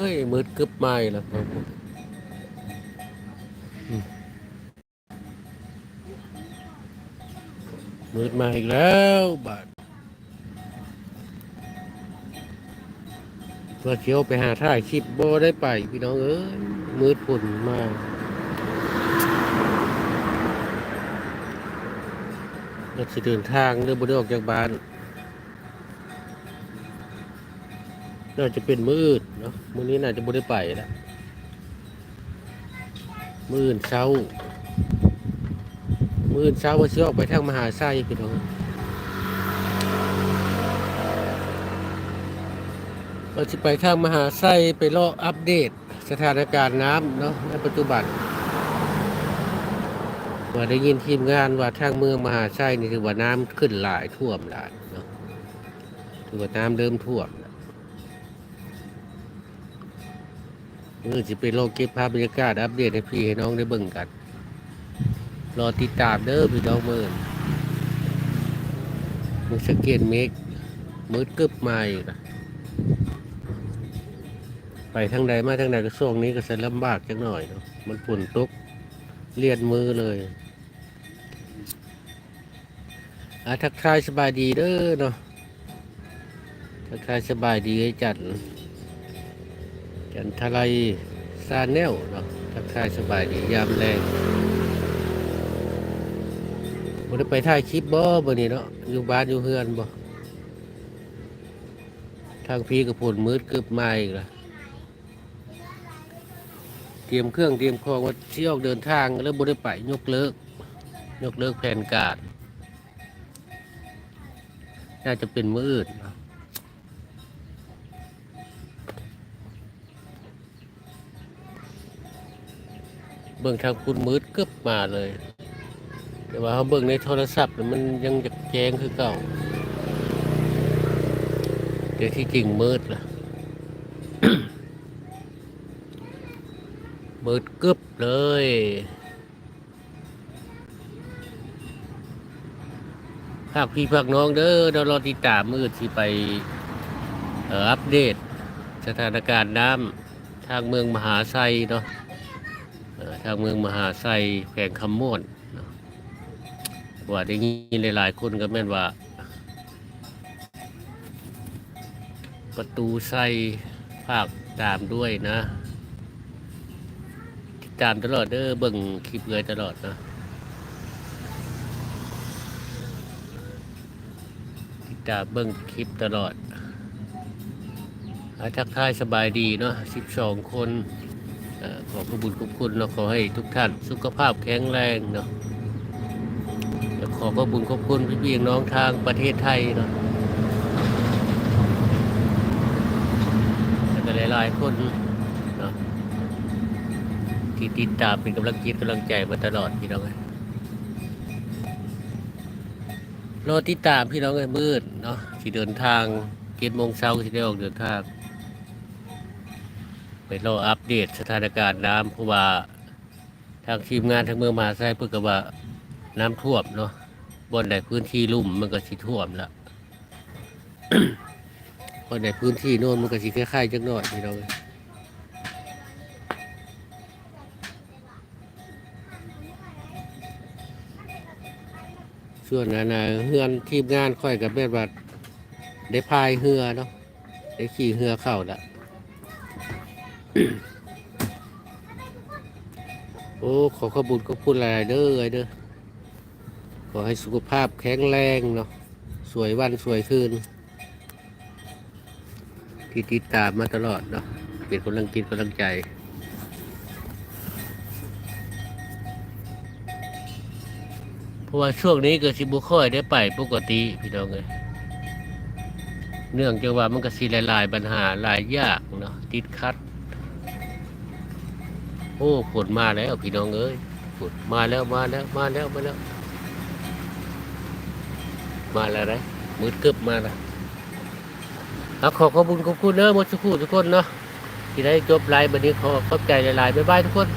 เฮ้ยมืดกึบไม้แล้วครับผมอืมมืดมาอีกแล้วบาดเพื่อเชียวไปหาถ่ายคลิปโบได้ไป พี่น้องเอ้ยมืดฝุ่นมากเราจะเดินทางเดินบนออกจากบ้าน น่าจะเป็นมืดเนาะมื้อนี้น่าจะบ่ได้ไปแล้วมื้อนเช้า มื้อนเช้าว่าสิออกไปทางมหาไซพี่น้องว่าสิไปทางมหาไซไปรออัปเดตสถานการณ์น้ำเนาะในปัจจุบันว่าได้ยินทีมงานว่าทางเมืองมหาไซนี่ถือว่าน้ำขึ้นหลายท่วมหลายเนาะถือว่าน้ำเริ่มท่วม เออจะไปรอเก็บภาพบรรยากาศอัปเดตให้พี่ให้น้องได้เบิ่งกัน รอติดตามเด้อพี่น้องเมื่อนมึงสเกตเมกมืดกึบมาอีกอะไปทางใดมาทางใดก็ช่วงนี้ก็จะลำบากจังหน่อยเนาะมันฝุ่นตกเลียดมือเลยอาทักทายสบายดีเด้อเนาะทักทายสบายดีให้จัด จันทรายซาแนลเนาะทักทายสบายดียามแรงบ่ได้ไปถ่ายคลิปบ่บ่นี่เนาะอยู่บ้านอยู่เฮือนบ่ทางพี่กับผลมืดกึบมาอีกละเตรียมเครื่องเตรียมของว่าสิออกเดินทางแล้วบ่ได้ไปยกเลิก ยกเลิกแผนการ น่าจะเป็นมื้ออื่นเนาะ เบิ่งทางคุณมืดกึบมาเลย แต่ว่าเขาเบิ่งในโทรศัพท์มันยังจะแจ้งคือเก่าเดี๋ยวที่จริงมืดล่ะมืดกึบเลยภาคพี่ภาคน้องเด้อเรารอติดตามมืดที่ไปอัปเดต สถานการณ์น้ำทางเมืองมหาไซเนาะ ทางเมืองมหาไซแขวงคำม่วนว่าได้ยินหลายๆคนก็แม่นว่า ประตูไซภาคตามด้วยนะติดตามตลอดเด้อเบิ่งคลิปเลยตลอดนะติดตามเบิ่งคลิปตลอดอาทักทายสบายดีเนาะ12 คน เอ่อขอขอบคุญขอบคุณเนาะขอให้ทุกท่านสุขภาพแข็งแรงเนาะและขอขอบคุญขอบคุณพี่พี่น้องทางประเทศไทยเนาะแล้วก็หลายๆคนเนาะที่ติดตามเป็นกำลังจิตกำลังใจมาตลอดพี่น้องเอ้ยรอติดตามพี่น้องไอ้ยมืดเนาะที่เดินทางเจ็ดโมงเช้าที่ได้ออกเดินทาง ไปรออัปเดตสถานการณ์น้ำเพราะว่าทางทีมงานทางเมืองมหาไซเพื่อกับว่าน้ำท่วมเนาะบนใดพื้นที่ลุ่มมันก็สิท่วมละบนใดพื้นที่โน่นมันก็สิคล้ายๆจักหน่อยพี่น้องเอ้ยส่วนนั้นนะเฮือนทีมงานค่อยกับแม่นว่าได้พายเรือเนาะได้ขี่เรือเข้าละ โอ้ ขอขอบุญขอบคุณหลายๆเด้อไอเด้อ ขอให้สุขภาพแข็งแรงเนาะ สวยวันสวยคืน ที่ติดตามมาตลอดเนาะ เป็นกำลังกินกำลังใจเพราะว่าช่วงนี้เกิดสิบุค่อยได้ไปปกติพี่น้องเลยเนื่องจากว่ามันก็สิหลายๆปัญหาหลายยากเนาะติดคัด โอ้ฝนมาแล้วพี่น้องเอ้ยฝนมาแล้วมาแล้วมาแล้วมาแล้ว มาแล้วนะมืดกึบมาแล้วขอขอบคุณขอบคุณเนอะมดสุขุทุกคนเนาะที่ได้จบไลน์วันนี้ขอขอบใจหลายๆบ๊ายบายทุกคน